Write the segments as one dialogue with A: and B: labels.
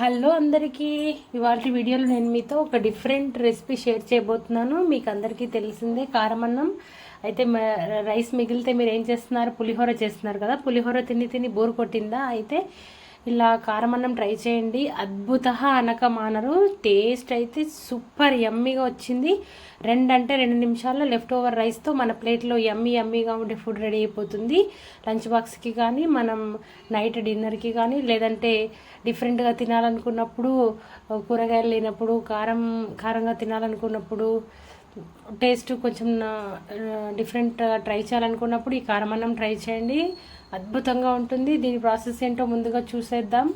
A: Hello అందరికీ. ఇవాళ వీడియోలో నేను మీతో ఒక డిఫరెంట్ రెసిపీ షేర్ చేయబోతున్నాను. మీకు అందరికీ తెలిసిందే కారమన్నం. అయితే రైస్ మిగిలితే మీరు ఏం చేస్తున్నారు? పులిహోర చేస్తున్నారు కదా. పులిహోర తిని తిని బోర్ కొట్టిందా? అయితే ఇలా కారమన్నం ట్రై చేయండి. అద్భుత అనక మానరు టేస్ట్ అయితే సూపర్ యమ్మీగా వచ్చింది. రెండు అంటే రెండు నిమిషాల్లో లెఫ్ట్ ఓవర్ రైస్తో మన ప్లేట్లో యమ్మీ యమ్మీగా ఉండే ఫుడ్ రెడీ అయిపోతుంది. లంచ్ బాక్స్కి కానీ మనం నైట్ డిన్నర్కి కానీ లేదంటే డిఫరెంట్గా తినాలనుకున్నప్పుడు కూరగాయలు లేనప్పుడు కారం కారంగా తినాలనుకున్నప్పుడు టేస్ట్ కొంచెం డిఫరెంట్ ట్రై చేయాలనుకున్నప్పుడు ఈ కారమన్నం ట్రై చేయండి. అద్భుతంగా ఉంటుంది. దీని ప్రాసెస్ ఏంటో ముందుగా చూసేద్దాం.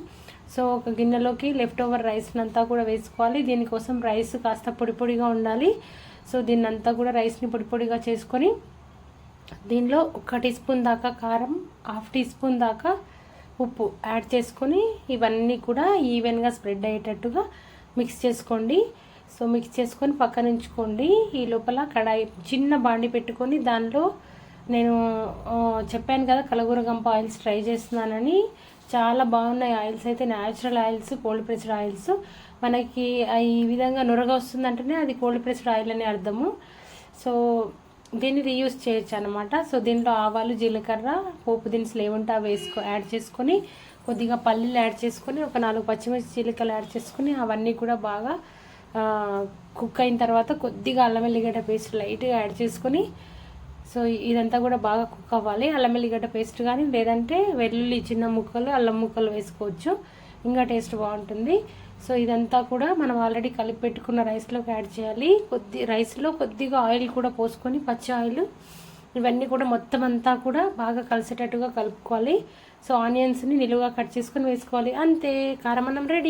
A: సో ఒక గిన్నెలోకి లెఫ్ట్ ఓవర్ రైస్ని అంతా కూడా వేసుకోవాలి. దీనికోసం రైస్ కాస్త పొడి పొడిగా ఉండాలి. సో దీన్ని అంతా కూడా రైస్ని పొడి పొడిగా చేసుకొని దీనిలో ఒక టీ స్పూన్ దాకా కారం హాఫ్ టీ స్పూన్ దాకా ఉప్పు యాడ్ చేసుకొని ఇవన్నీ కూడా ఈవెన్గా స్ప్రెడ్ అయ్యేటట్టుగా మిక్స్ చేసుకోండి. సో మిక్స్ చేసుకొని పక్కన ఉంచుకోండి. ఈ లోపల కడాయి చిన్న బాండి పెట్టుకొని దానిలో నేను చెప్పాను కదా కలగూరగంప ఆయిల్స్ ట్రై చేస్తున్నానని. చాలా బాగున్నాయి ఆయిల్స్ అయితే natural oils cold pressed oils. మనకి ఈ విధంగా నురగ వస్తుందంటేనే అది కోల్డ్ ప్రెస్డ్ ఆయిల్ అని అర్థము. సో దీన్ని రీయూస్ చేయొచ్చు అనమాట సో దీంట్లో ఆవాలు జీలకర్ర పోపు దినుసులు ఏముంటే అవి వేసుకో యాడ్ చేసుకొని కొద్దిగా పల్లీలు యాడ్ చేసుకొని ఒక నాలుగు పచ్చిమిర్చి జీలకర్రలు యాడ్ చేసుకొని అవన్నీ కూడా బాగా కుక్ అయిన తర్వాత కొద్దిగా అల్లం వెల్లిగడ్డ పేస్ట్ లైట్గా యాడ్ చేసుకొని సో ఇదంతా కూడా బాగా కుక్ అవ్వాలి. అల్లం వెల్లిగడ్డ పేస్ట్ కానీ లేదంటే వెల్లుల్లి చిన్న ముక్కలు అల్లం ముక్కలు వేసుకోవచ్చు. ఇంకా టేస్ట్ బాగుంటుంది. సో ఇదంతా కూడా మనం ఆల్రెడీ కలిపి పెట్టుకున్న రైస్లోకి యాడ్ చేయాలి. కొద్ది రైస్లో కొద్దిగా ఆయిల్ కూడా పోసుకొని పచ్చి ఆయిల్ ఇవన్నీ కూడా మొత్తం అంతా కూడా బాగా కలిసేటట్టుగా కలుపుకోవాలి. సో ఆనియన్స్ని నిలువుగా కట్ చేసుకొని వేసుకోవాలి. అంతే కారం అన్నం రెడీ